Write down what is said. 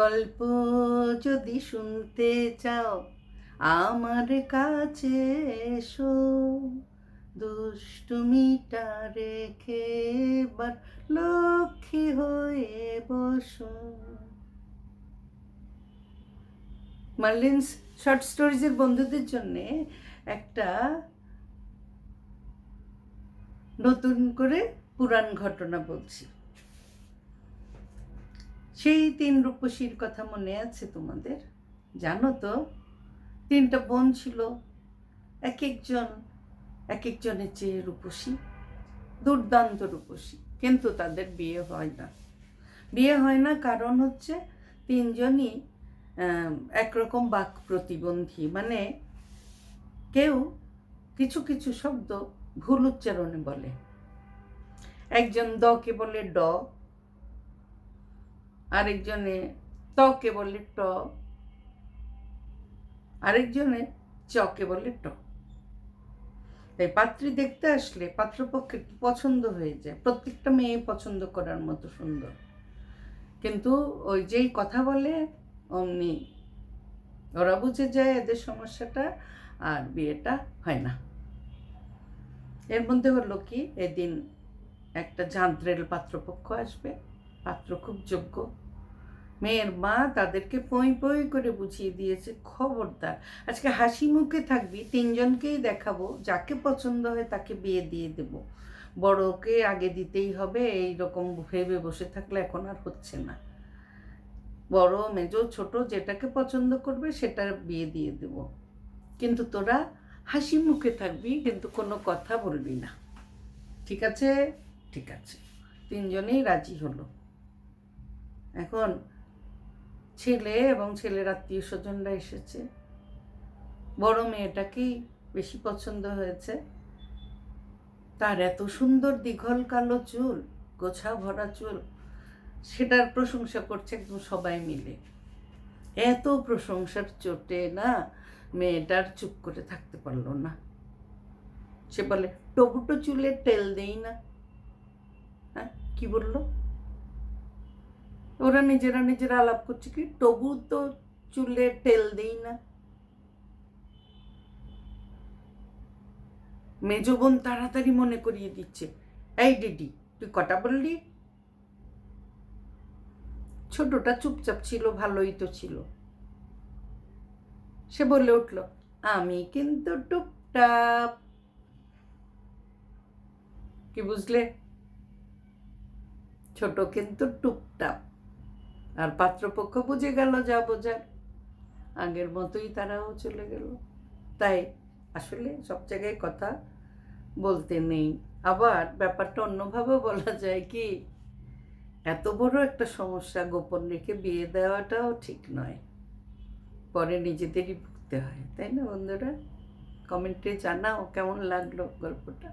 গল্প যদি শুনতে চাও, আমার কাছে এসো। দুষ্টুমিটা রেখে এবার লক্ষ্মী হয়ে বসো। মার্লিন্স শর্ট স্টোরিজের বন্ধুদের জন্যে একটা নতুন করে পুরাণ ঘটনা বলছি। সেই তিন রূপসীর কথা মনে আছে তোমাদের? জানো তো, তিনটা বোন ছিল এক একজন এক একজনের চেয়ে রূপসী, দুর্দান্ত রূপসী, কিন্তু তাদের বিয়ে হয় না। বিয়ে হয় না কারণ হচ্ছে তিনজনই একরকম বাক প্রতিবন্ধী। মানে কেউ কিছু কিছু শব্দ ভুল উচ্চারণে বলে। একজন দকে বলে ড আরেকজনে তকে বলে ট, আরেকজনে চকে বলে ট। তাই পাত্রী দেখতে আসলে পাত্রপক্ষের পছন্দ হয়ে যায়। প্রত্যেকটা মেয়ে পছন্দ করার মতো সুন্দর। কিন্তু ওই যেই কথা বলে, অমনি ওরা বুঝে যায় এদের সমস্যাটা আর বিয়েটা হয় না। এর মধ্যে হলো কি, এদিন একটা জান্ত্রেল পাত্রপক্ষ আসবে। পাত্র খুব যোগ্য। মেয়ের মা তাদেরকে পই পই করে বুঝিয়ে দিয়েছে, খবরদার। আজকে হাসি মুখে থাকবি, তিনজনকেই দেখাবো, যাকে পছন্দ হয় তাকে বিয়ে দিয়ে দেব। বড়কে আগে দিতেই হবে এই রকম ভেবে বসে থাকলে এখন আর হচ্ছে না। বড়, মেজ, ছোট, যেটাকে পছন্দ করবে সেটা বিয়ে দিয়ে দেব। কিন্তু তোরা হাসি মুখে থাকবি, কিন্তু কোনো কথা বলবি না। ঠিক আছে? ঠিক আছে। তিনজনেই রাজি হলো। এখন ছেলে এবং ছেলের আত্মীয় স্বজনরা এসেছে। বড় মেয়েটাকেই বেশি পছন্দ হয়েছে। তার এত সুন্দর দীঘল কালো চুল, গোছা ভরা চুল, সেটার প্রশংসা করছে একদম সবাই মিলে। এত প্রশংসার চোটে না মেয়েটার চুপ করে থাকতে পারল না। সে বলে, টবুটো চুলে তেল দেই না। হ্যাঁ কি বলল? ওরা নিজেরা নিজেরা আলাপ করছে কি তবু তো চুলে তেল দেই না। মেজ বোন তাড়াতাড়ি মনে করিয়ে দিচ্ছে, এই ডিডি তুই কটা বললি? ছোটটা চুপচাপ ছিল, ভালোই তো ছিল। সে বলে উঠল, আমি কিন্তু টুপটাপ। কি বুঝলে? ছোট কিন্তু টুপটাপ। আর পাত্রপক্ষ বুঝে গেল যা বোঝার। আগের মতোই তারাও চলে গেল। তাই আসলে সব জায়গায় কথা বলতে নেই। আবার ব্যাপারটা অন্যভাবে বলা যায় কি, এত বড় একটা সমস্যা গোপন রেখে বিয়ে দেওয়াটাও ঠিক নয়। পরে নিজেদেরই ভুগতে হয়, তাই না বন্ধুরা? কমেন্টে জানাও কেমন লাগল গল্পটা।